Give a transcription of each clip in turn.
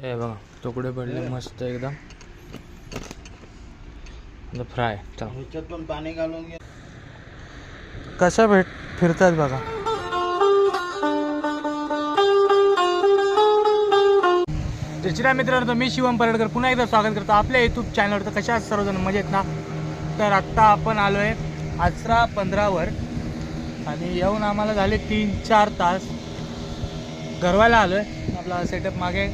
हे बघा तुकडे पडले मस्त एकदम. फ्राय चला. ह्याच्यात पण पाणी घालून घे. कशा भेट फिरतात बघा. जय मित्रांनो मी शिवम परडकर पुन्हा एकदा स्वागत करतो आपल्या यूट्यूब चॅनलवर तर कशा सर्वजण मजेत ना? तर आत्ता आपण आलो आहे आचरा पंधरावर. आणि येऊन आम्हाला झाले तीन चार तास. गरवायला आलो आहे आपला सेटअप मागे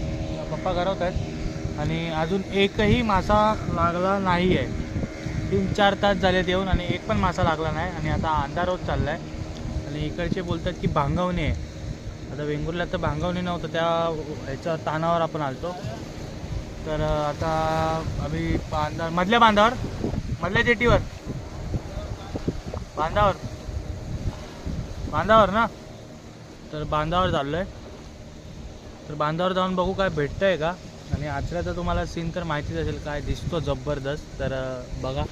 पप्पा गरवत आहेत. आणि अजून एकही मासा लागला नाही आहे तीन चार तास झालेत येऊन आणि एक पण मासा लागला नाही. आणि आता अंधार होत चालला आहे आणि इकडचे बोलतात की भांगवणे आहे. आता वेंगुर्ल्यात तर भांगवणे नव्हतं त्या ह्याच्या तानावर आपण आलतो. तर आता आम्ही बांधा मधल्या बांधावर मधल्या जेटीवर. बांधावर. बांधावर ना? तर बांधावर चाललो आहे तर बांधावर जाऊन बघू काय आहे का? आणि आचऱ्याचा तुम्हाला सीन तर माहितीच असेल काय दिसतो जबरदस्त. तर बघा.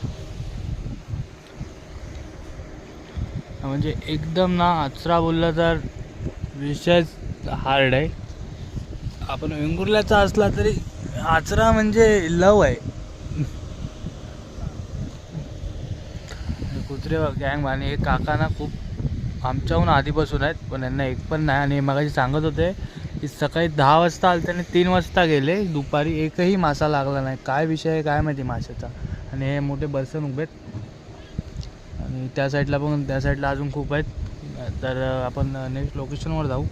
म्हणजे एकदम ना आचरा बोललं तर विषयच हार्ड आहे. आपण वेंगुर्ल्याचा असला तरी आचरा म्हणजे लव आहे. कुत्रे गँग आणि हे काका ना खूप आमच्याहून आधीपासून आहेत पण यांना एक पण नाही. आणि मगाशी सांगत होते की सकाळी दहा वाजता आले त्याने तीन वाजता गेले. दुपारी एकही मासा लागला नाही. काय विषय आहे काय माहिती माशाचा? आणि हे मोठे बर्सन उभे आहेत. आणि त्या साईडला पण त्या साईडला अजून खूप आहेत. तर आपण नेक्स्ट लोकेशनवर जाऊ.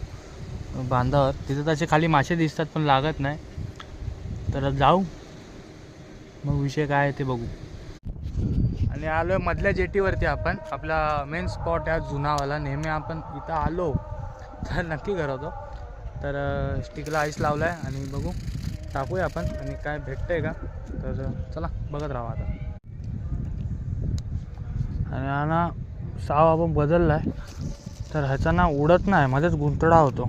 बांधावर. तिथं तसे खाली मासे दिसतात पण लागत नाही. तर जाऊ. मग विषय काय आहे ते बघू. आणि आलो आहे मधल्या जेटीवरती आपण. आपला मेन स्पॉट आहे जुनावाला. नेहमी आपण इथं आलो तर नक्की करवतो तर स्टिकला आईस लावला आहे आणि बघू टाकूया आपण. आणि काय भेटतंय का? तर चला बघत राहा आता. आणि हा ना साव आपण बदलला आहे तर ह्याचा ना उडत नाही. मध्येच गुंतडा होतो.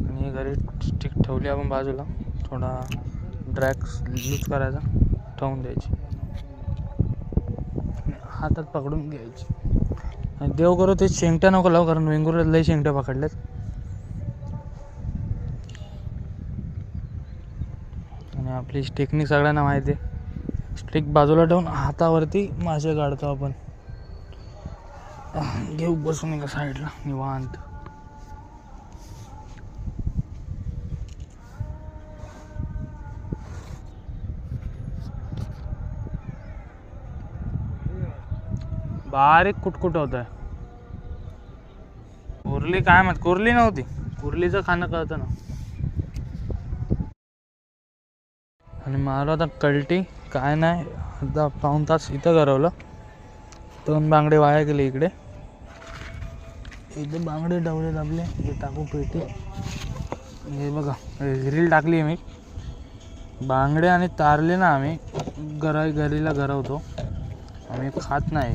आणि घरी स्टिक ठेवली आपण बाजूला. थोडा ड्रॅक्स लूज करायचा. ठेवून द्यायची. हातात पकडून घ्यायची. आणि देव करू ते शेंगट्या नको लावू कारण वेंगुरात लई शेंगट्या पकडल्यात. आणि आपली स्टिकनी सगळ्यांना माहिती आहे. स्टिक बाजूला ठेवून हातावरती मासे काढतो आपण. घेऊ बसून एका साईडला निवांत. बारीक कुटकुट होत आहे कुर्ली काय म्हणत कुर्ली नव्हती. कुर्लीचं खाणं कळतं ना. आणि मारलं आता कल्टी काय नाही अर्धा पाऊन तास इथं गरवलं दोन बांगडे वाया गेले इकडे. इथे बांगडे डवले दाबले हे टाकू पेटी. हे बघा रील टाकली मी बांगडे आणि तारले ना आम्ही गरा घरीला गरवतो आम्ही खात नाही.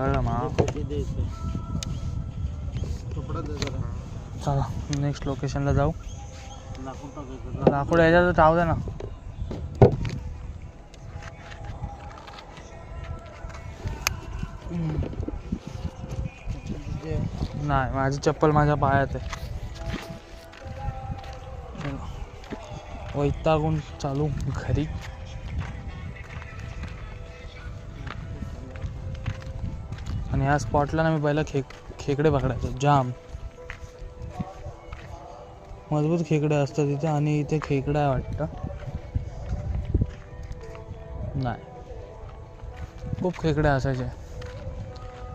कळलं मा चला नेक्स्ट लोकेशनला जाऊ. लाकूड टाकायचं तर याच्यात राहू दे ना. नाही माझी चप्पल माझ्या पायात आहे. वैतागून चालू घरी. ह्या स्पॉटला ना मी पहिला खेक खेकडे पकडायचो. जाम. मजबूत खेकडे असतात इथे आणि इथे खेकडा आहे वाटतं. नाही. खूप खेकडे असायचे.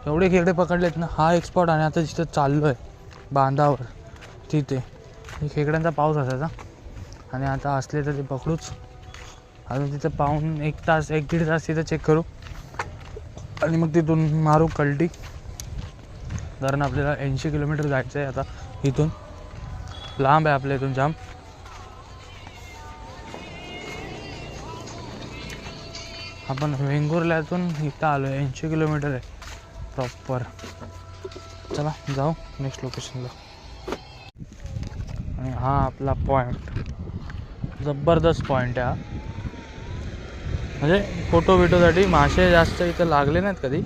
एवढे खेकडे पकडलेत ना हा एक स्पॉट आणि आता जिथे चाललो आहे बांधावर तिथे. खेकड्यांचा पाऊस असायचा. आणि आता असले तर ते पकडूच. अजून तिथं पाहून एक तास एक दीड तास तिथं चेक करू. आणि मग तिथून मारू कल्टी. कारण आपल्याला ऐंशी किलोमीटर जायचं आहे आता इथून. लांब आहे आपल्या इथून जाम. आपण वेंगुर्ल्यातून इथं आलो आहे ऐंशी किलोमीटर आहे. प्रॉपर चला जाऊ. नेक्स्ट लोकेशनला आणि हा आपला पॉईंट जबरदस्त पॉईंट आहे हा. म्हणजे फोटो बिटोसाठी मासे जास्त इथं लागले नाहीत कधी.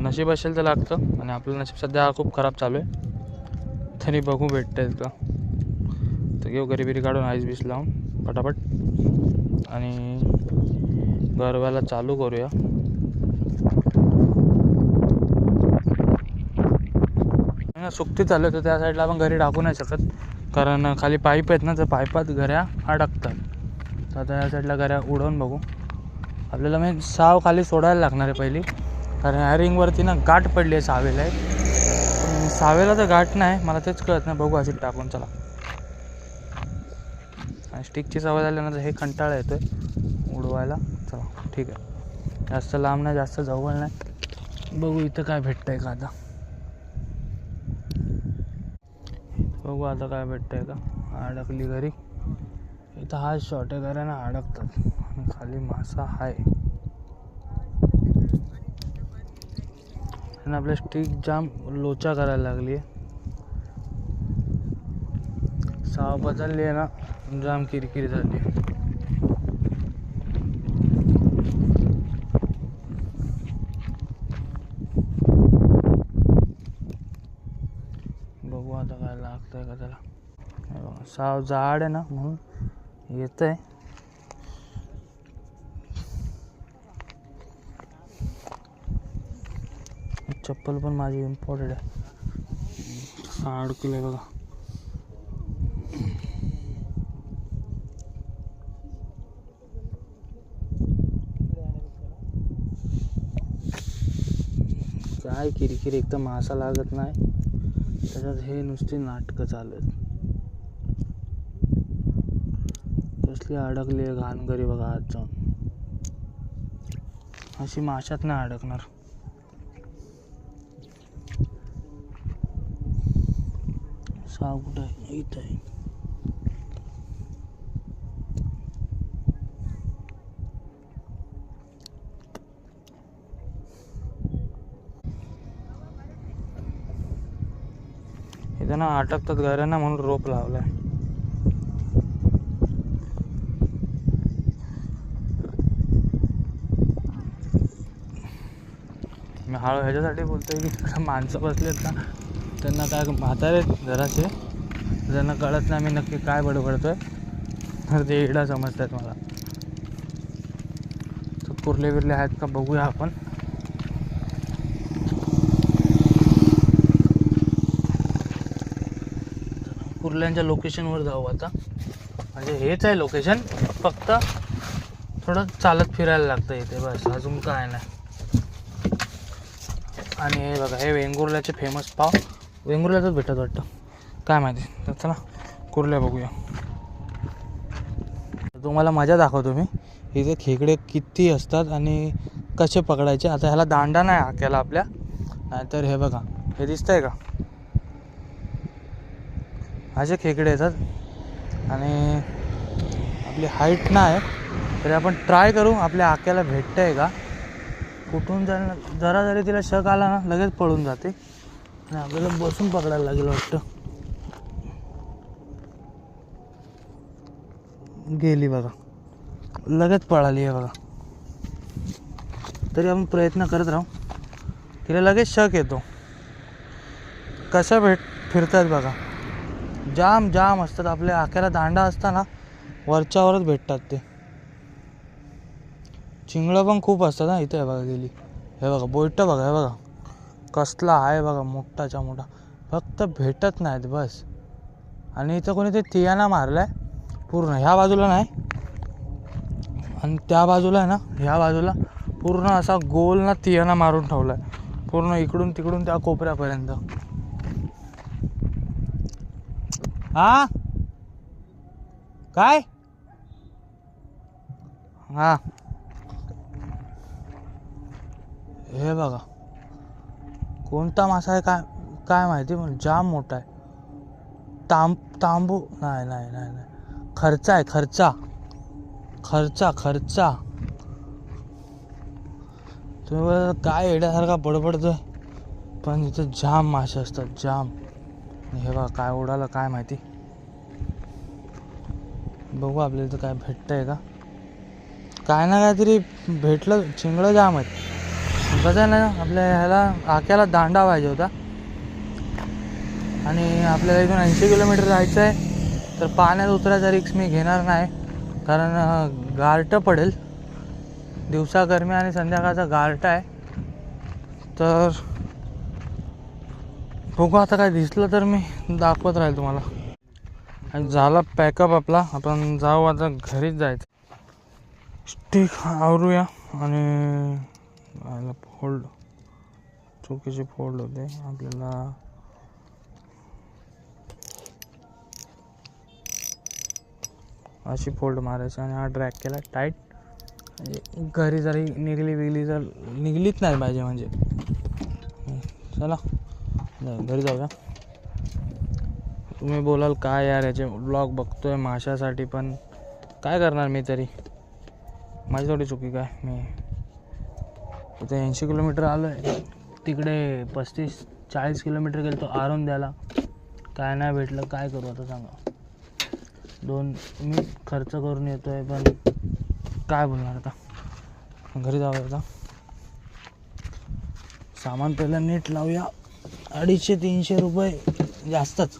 नशीब असेल तर लागतं आणि आपलं नशीब सध्या खूप खराब चालू आहे. तरी बघू भेटतं का तर घेऊ गरिबिरी काढून आईस बीस लावून पटापट. आणि गरव्याला चालू करूया. सुकती चालू आहे तर त्या साईडला आपण घरी टाकू नाही शकत. कारण खाली पाईप आहेत ना तर पाईपात घऱ्या अडकतात. तर आता या साईडला घऱ्या उडवून बघू. आपल्याला म्हणजे साव खाली सोडायला लागणार आहे पहिली. कारण ह्या रिंगवरती ना गाठ पडली आहे सावेला एक. पण सावेला तर गाठ नाही मला तेच कळत नाही. बघू अशी टाकून चला. आणि स्टिकची सवय झाल्यानंतर हे कंटाळा येतोय. उडवायला चला. ठीक आहे. जास्त लांब नाही जास्त जवळ नाही. बघू इथं काय भेटतंय का आता. बघू आता काय भेटतंय का. अडकली घरी. इथं हा शॉर्ट अडकतात. खाली मासा आहे आणि आपल्या स्टिक जाम लोचा करायला लागली आहे साव बदलली आहे ना जाम किरकिरी झाली. बघू आता काय लागतंय का त्याला. साव जाड आहे ना म्हणून येत आहे चप्पल पण माझी इम्पॉर्टंट आहे. अडकलं बघा. काय किरकिर एक तर मासा लागत नाही. त्याच्यात हे नुसती नाटकं चालू आहेत. कसली अडकली आहे घाणगरी बघा आज जाऊन अशी माशात नाही अडकणार. साव कुठं आहे? इथं आहे. इथं ना अटकतात घरांना म्हणून रोप लावलाय. हळू ह्याच्यासाठी बोलतो आहे की तिकडं माणसं बसलेत ना त्यांना काय म्हातारे आहेत जरासे. ज्यांना कळत नाही मी नक्की काय बडबडतोय तर ते इडा समजतात मला. तर कुर्ले बिरले आहेत का बघूया आपण. कुर्ल्यांच्या लोकेशनवर जाऊ आता. म्हणजे हेच आहे लोकेशन. फक्त थोडं चालत फिरायला लागतं इथे बस. अजून काय नाही. आणि हे बघा हे वेंगुर्ल्याचे फेमस पाव. वेंगुर्ल्यातच भेटत वाटतं. काय माहिती. तर चला कुर्ल्या बघूया. तुम्हाला मजा दाखवतो मी. इथे खेकडे किती असतात आणि कसे पकडायचे. आता ह्याला दांडा नाही हाक्याला आपल्या. नाहीतर हे बघा हे दिसतंय का? असे खेकडे येतात. आणि आपली हाईट नाही तरी आपण ट्राय करू आपल्या आक्याला आहे का? कुठून जर जरा जरी तिला शक आला ना लगेच पळून जाते. आणि आपल्याला बसून पकडायला लागेल वाटतं. गेली बघा. लगेच पळाली आहे बघा. तरी आपण प्रयत्न करत राहू. तिला लगेच शक येतो. कशा भेट फिरतात बघा. जाम जाम असतात. आपल्या आख्याला दांडा असताना वरच्यावरच भेटतात ते. चिंगळं पण खूप असतात ना इथे बघा गेली. हे बघा बोयटं बघा हे बघा. कसला आहे बघा मोठाच्या मोठा. फक्त भेटत नाहीत बस. आणि इथं कोणी ते तियाना मारलाय. पूर्ण ह्या बाजूला नाही. आणि त्या बाजूला आहे ना ह्या बाजूला पूर्ण असा गोल ना तियाना मारून ठेवलाय. पूर्ण इकडून तिकडून त्या कोपऱ्यापर्यंत. हा? काय? हा. हे बघा. कोणता मासा आहे? काय काय माहिती पण जाम मोठा आहे. तांब तांबू नाही नाही नाही नाही. खर्चा आहे खर्चा. खर्चा खर्चा. तुम्ही बघा काय येड्यासारखा बडबडतो पण इथं जाम मासे असतात जाम. हे बघा काय उडालं काय माहिती. बघू आपल्या इथं काय भेटतंय का? काय ना काहीतरी भेटलं चिंगळं जाम आहेत. कसं ना आपल्या ह्याला आक्याला दांडा पाहिजे होता. आणि आपल्याला इथून ऐंशी किलोमीटर जायचं आहे. तर पाण्यात उतरायचा रिक्स मी घेणार नाही. कारण गारटं पडेल. दिवसा गरमी आणि संध्याकाळचा गारटा आहे. तर बघू आता काय दिसलं तर मी दाखवत राहील तुम्हाला. आणि झाला पॅकअप आपला. आपण जाऊ आता घरीच जायचं. ठीक आवरूया. आणि फोल्ड. चुकीचे फोल्ड होते. आपल्याला अशी फोल्ड मारायची आणि हा ड्रॅग केला टाईट. म्हणजे घरी जरी निघली विगली जर निघलीच नाही पाहिजे म्हणजे. चला. घरी जाऊया तुम्ही बोलाल काय यार याचे ब्लॉग बघतोय माशासाठी पण काय करणार मी तरी? माझी थोडी चुकी काय? मी इथे ऐंशी किलोमीटर आलो आहे तिकडे पस्तीस चाळीस किलोमीटर गेलो तो आरून द्यायला. काय नाही भेटलं काय करू आता सांगा. दोन मी खर्च करून येतो आहे पण काय बोलणार आता? घरी जाऊया आता. सामान पहिलं नीट लावूया. अडीचशे तीनशे रुपये जास्तच.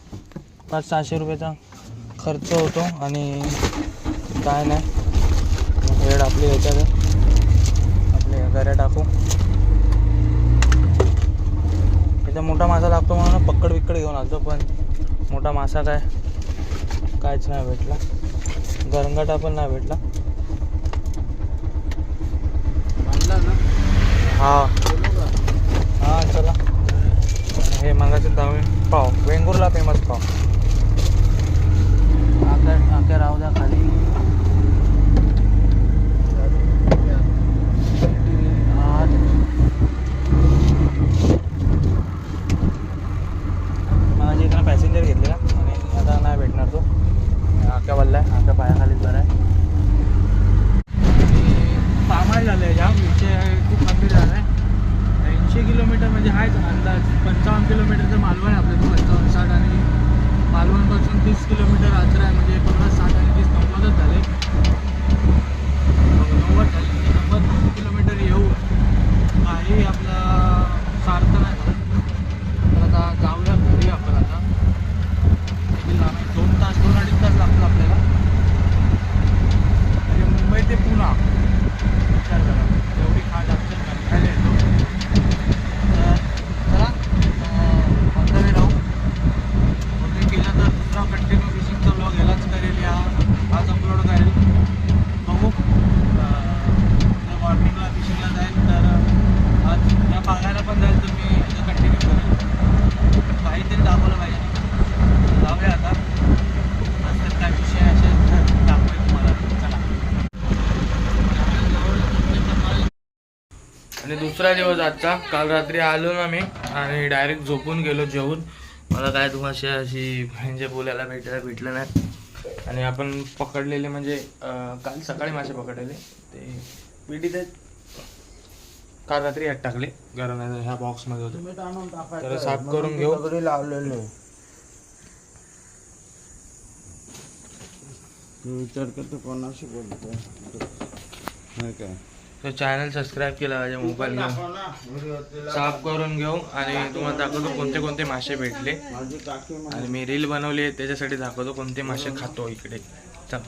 पाच सहाशे रुपयाचा खर्च होतो आणि काय नाही. हेड आपली ह्याच्यात आहे. आपले घऱ्या टाकू इथं मोठा मासा लागतो म्हणून पकड बिक्कड घेऊन आलतो पण मोठा मासा काय काहीच नाही भेटला. गरंगाटा पण नाही भेटला. हा? हा चला. हे मगाचे दहावी पाव. वेंगुर्ला फेमस पाव. आक्या राहू द्या खाली आठ माझ्या इकडे पॅसेंजर घेतलेला आणि आता नाही भेटणार तो आक्या बल्ला आहे आक्या पायाखालीच बरं आहे पामाय झालं आहे जाम विषय खूप गंभीर झाला आहे ऐंशी किलोमीटर म्हणजे आहेच अंदाज पंचावन्न किलोमीटरचं मालवण आहे आपलं पंचावन्न साठ आणि मालवणपासून तीस किलोमीटर आचरा आहे म्हणजे पन्नास साठ आणि तीस नव्वदच झाले नव्वद झाले म्हणजे नव्वद किलोमीटर येऊ काही आपला सार्थ नाही झालं तर आता जाऊया घरी आपण आता किती लांब आहे? दोन तास दोन अडीच तास लागतात आपल्याला म्हणजे मुंबई ते पुणा विचार करा एवढी खाट आमच्या खायला येतो तर चला ऑन वे राहू ऑन केला तर दुसरा कंटिन्यू फिशिंगचा ब्लॉग यालाच करेल या आज अपलोड करेल बघू जर मॉर्निंगला फिशिंगला जाईल तर आज या बघायला पण जाईल तर मी कंटिन्यू करेल काहीतरी दाखवलं पाहिजे जाऊया आता नंतर काय विषय असेल दाखवेल तुम्हाला चला आणि दुसरा दिवस आजचा. काल रात्री आलो ना मी आणि डायरेक्ट झोपून गेलो जेवून. मला काय तुम्हाला अशी म्हणजे बोलायला भेटायला भेटलं नाही. आणि आपण पकडलेले म्हणजे काल सकाळी मासे पकडलेले. ते आहेत. काल रात्री यात टाकले. गरम ह्या बॉक्समध्ये होते. तर साफ करून घेऊ. लावलेले विचार करतो कोणाशी बोलतो नाही काय? तो चॅनल सबस्क्राईब केला पाहिजे मोबाईल घेऊन. साफ करून घेऊ आणि तुम्हाला दाखवतो कोणते कोणते मासे भेटले. आणि मी रील बनवली आहे त्याच्यासाठी दाखवतो कोणते मासे खातो इकडे. चल.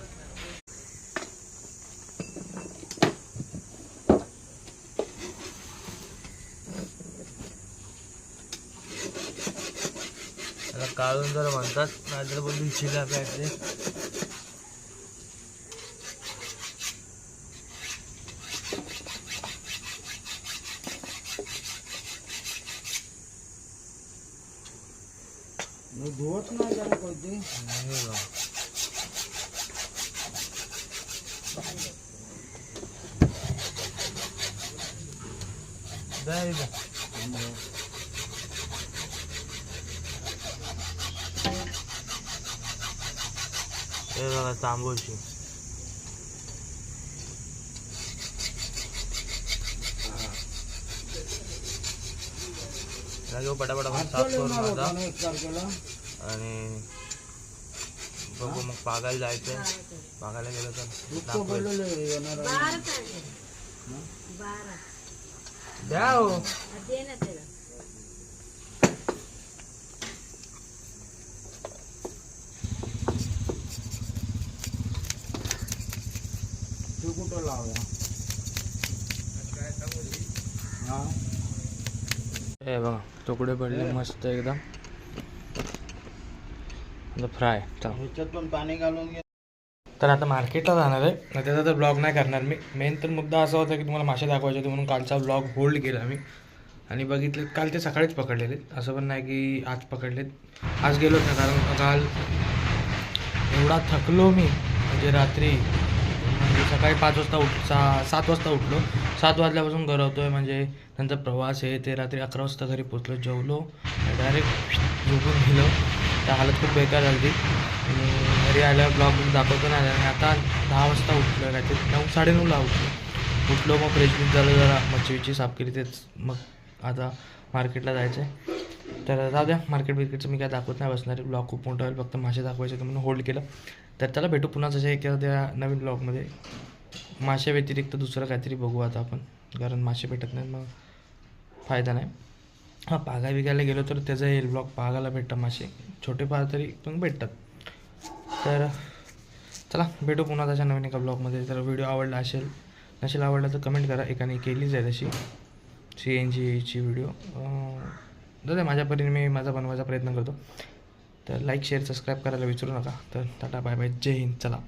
काळून जर म्हणतात नाहीतर बोलून शिला पाहिजे धुवत नाही त्याला कोणती? घेऊ पटापटा साफ करून आणि बघू मग पागायला जायचं पागायला गेलं तर दुःख दाखवेल. बोललेले येणार आहे. द्या हो? तू कुठं लावला? हा हे बघा तुकडे पडले मस्त एकदम. फ्राय ह्याच्यात पण पाणी घालून घे. तर आता मार्केटला जाणार आहे. त्याचा तर ब्लॉग नाही करणार मी. मेन तर मुद्दा असा होता की तुम्हाला मासे दाखवायचे होते म्हणून कालचा ब्लॉग होल्ड केला मी. आणि बघितले काल ते सकाळीच पकडलेले. असं पण नाही की आज पकडलेत. आज गेलोच ना कारण काल एवढा थकलो मी. म्हणजे रात्री म्हणजे सकाळी पाच वाजता उठ सा सात वाजता उठलो. सात वाजल्यापासून गरवतोय म्हणजे त्यांचा प्रवास आहे. ते रात्री अकरा वाजता घरी पोचलो जेवलो. डायरेक्ट झोपून गेलो. त्या हालत खूप बेकार झाली. आणि घरी आल्यावर ब्लॉग दाखवतो नाही आणि आता दहा वाजता उठलं काय ते नऊ साडेनऊला उठलो उठलो मग फ्रेश बीच झालं जरा मच्छीची साफ केली. तेच मग आता मार्केटला जायचं आहे तर जाऊ द्या मार्केट बिर्केटचं मी काय दाखवत नाही बसणार ब्लॉग खूप मोठा होईल. फक्त मासे दाखवायचे तर म्हणून होल्ड केलं. तर त्याला भेटू पुन्हा जसे एखाद्या नवीन ब्लॉगमध्ये मासे व्यतिरिक्त दुसरं काहीतरी बघू आता आपण. कारण मासे भेटत नाहीत मग फायदा नाही. हां पागा विकायला गेलो तर त्याचा येईल ब्लॉग पागाला भेटतं मासे. छोटे पाहा तरी पण भेटतात. तर चला भेटू पुन्हा त्याच्या नवीन एका ब्लॉगमध्ये तर व्हिडिओ आवडला असेल नसेल आवडला तर कमेंट करा. एकाने केलीच आहे तशी. सी एन जीची व्हिडिओ दादा माझ्या परीने मी माझा बनवायचा प्रयत्न करतो. तर लाईक शेअर सबस्क्राईब करायला विसरू नका. तर टाटा बाय बाय जय हिंद. चला.